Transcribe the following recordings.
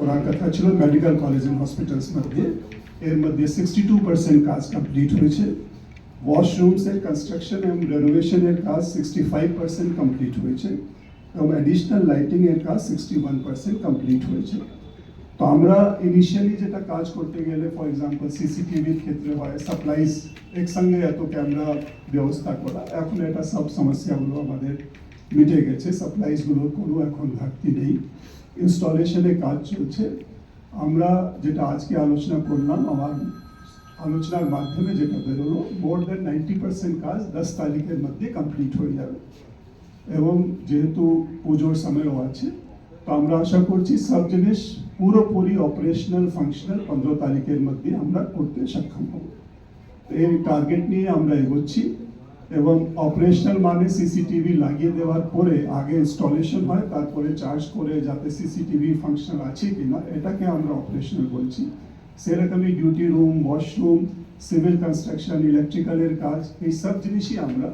করার কথা ছিল মেডিকেল কলেজ অ্যান্ড হসপিটালস মধ্যে এর মধ্যে সিক্সটি টু পার্সেন্ট কাজ কমপ্লিট হয়েছে। ওয়াশরুমসের কনস্ট্রাকশন এবং রেনোভেশনের কাজ সিক্সটি ফাইভ পার্সেন্ট কমপ্লিট হয়েছে। এবং অ্যাডিশনাল লাইটিংয়ের কাজ সিক্সটি ওয়ান পার্সেন্ট কমপ্লিট হয়েছে। তো আমরা ইনিশিয়ালি যেটা কাজ করতে গেলে ফর এক্সাম্পল সিসিটিভির ক্ষেত্রে হয় সাপ্লাইজ একসঙ্গে এত ক্যামেরা ব্যবস্থা করা। এখন এটা সব সমস্যাগুলো আমাদের মিটে গেছে। সাপ্লাইজগুলোর কোনো এখন ঘাটতি নেই। ইনস্টলেশনে কাজ চলছে। আমরা যেটা আজকে আলোচনা করলাম, আমার আলোচনার মাধ্যমে যেটা বেরোলো মোর দেন নাইনটি পার্সেন্ট কাজ দশ তারিখের মধ্যে কমপ্লিট হয়ে যাবে। এবং যেহেতু পুজোর সময়ও আছে, তো আমরা আশা করছি সব জিনিস পুরোপুরি অপারেশনাল ফাংশনাল পনেরো তারিখের মধ্যে আমরা করতে সক্ষম হব। এই টার্গেট নিয়ে আমরা এগোচ্ছি। এবং অপারেশনাল মানে সিসিটিভি লাগিয়ে দেওয়ার পরে আগে ইনস্টলেশন হয়, তারপরে চার্জ করে যাতে সিসিটিভি ফাংশনাল আছে কিনা, এটাকে আমরা অপারেশনাল বলছি। সেরকমই duty room washroom civil construction ইলেকট্রিক্যালের কাজ, এই সব জিনিসই আমরা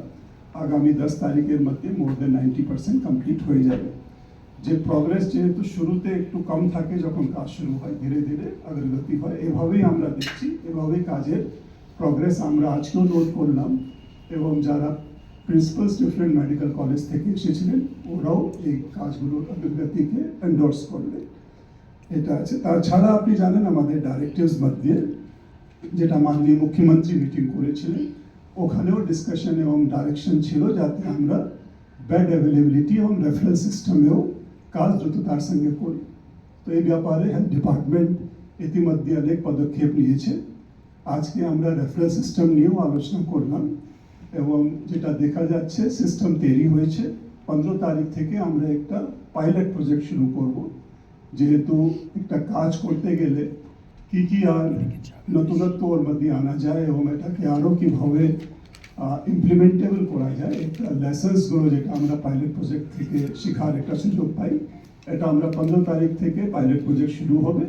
আগামী দশ তারিখের মধ্যে more than ninety percent complete হয়ে যাবে। যে প্রগ্রেস যেহেতু শুরুতে একটু কম থাকে যখন কাজ শুরু হয়, ধীরে ধীরে অগ্রগতি হয়, এভাবেই আমরা দেখছি, এভাবেই কাজের প্রগ্রেস আমরা আজকেও নোট করলাম। এবং যারা প্রিন্সিপালস ডিফারেন্ট মেডিকেল কলেজ থেকে এসেছিলেন, ওরাও এই কাজগুলোর অগ্রগতিকে এন্ডোর্স করলেন। এটা আছে। তাছাড়া আপনি জানেন আমাদের ডাইরেক্টিভস মধ্যে যেটা মাননীয় মুখ্যমন্ত্রী মিটিং করেছিলেন, ওখানেও ডিসকাশন এবং ডাইরেকশন ছিল যাতে আমরা বেড অ্যাভেলেবিলিটি এবং রেফারেল সিস্টেমেও কাজ দ্রুততার সঙ্গে করি। তো এই ব্যাপারে হেলথ ডিপার্টমেন্ট ইতিমধ্যে অনেক পদক্ষেপ নিয়েছে। আজকে আমরা রেফারেল সিস্টেম নিয়েও আলোচনা করলাম। এবং যেটা দেখা যাচ্ছে সিস্টেম তৈরি হয়েছে। পনেরো তারিখ থেকে আমরা একটা পাইলট প্রজেক্ট শুরু করব। যেহেতু একটা কাজ করতে গেলে কি কি আর নতুনত্ব ওর মধ্যে আনা যায় এবং এটাকে আরও কীভাবে ইমপ্লিমেন্টেবল করা যায়, একটা লেসন্সগুলো যেটা আমরা পাইলট প্রজেক্ট থেকে শেখার একটা সুযোগ পাই, এটা আমরা পনেরো তারিখ থেকে পাইলট প্রজেক্ট শুরু হবে।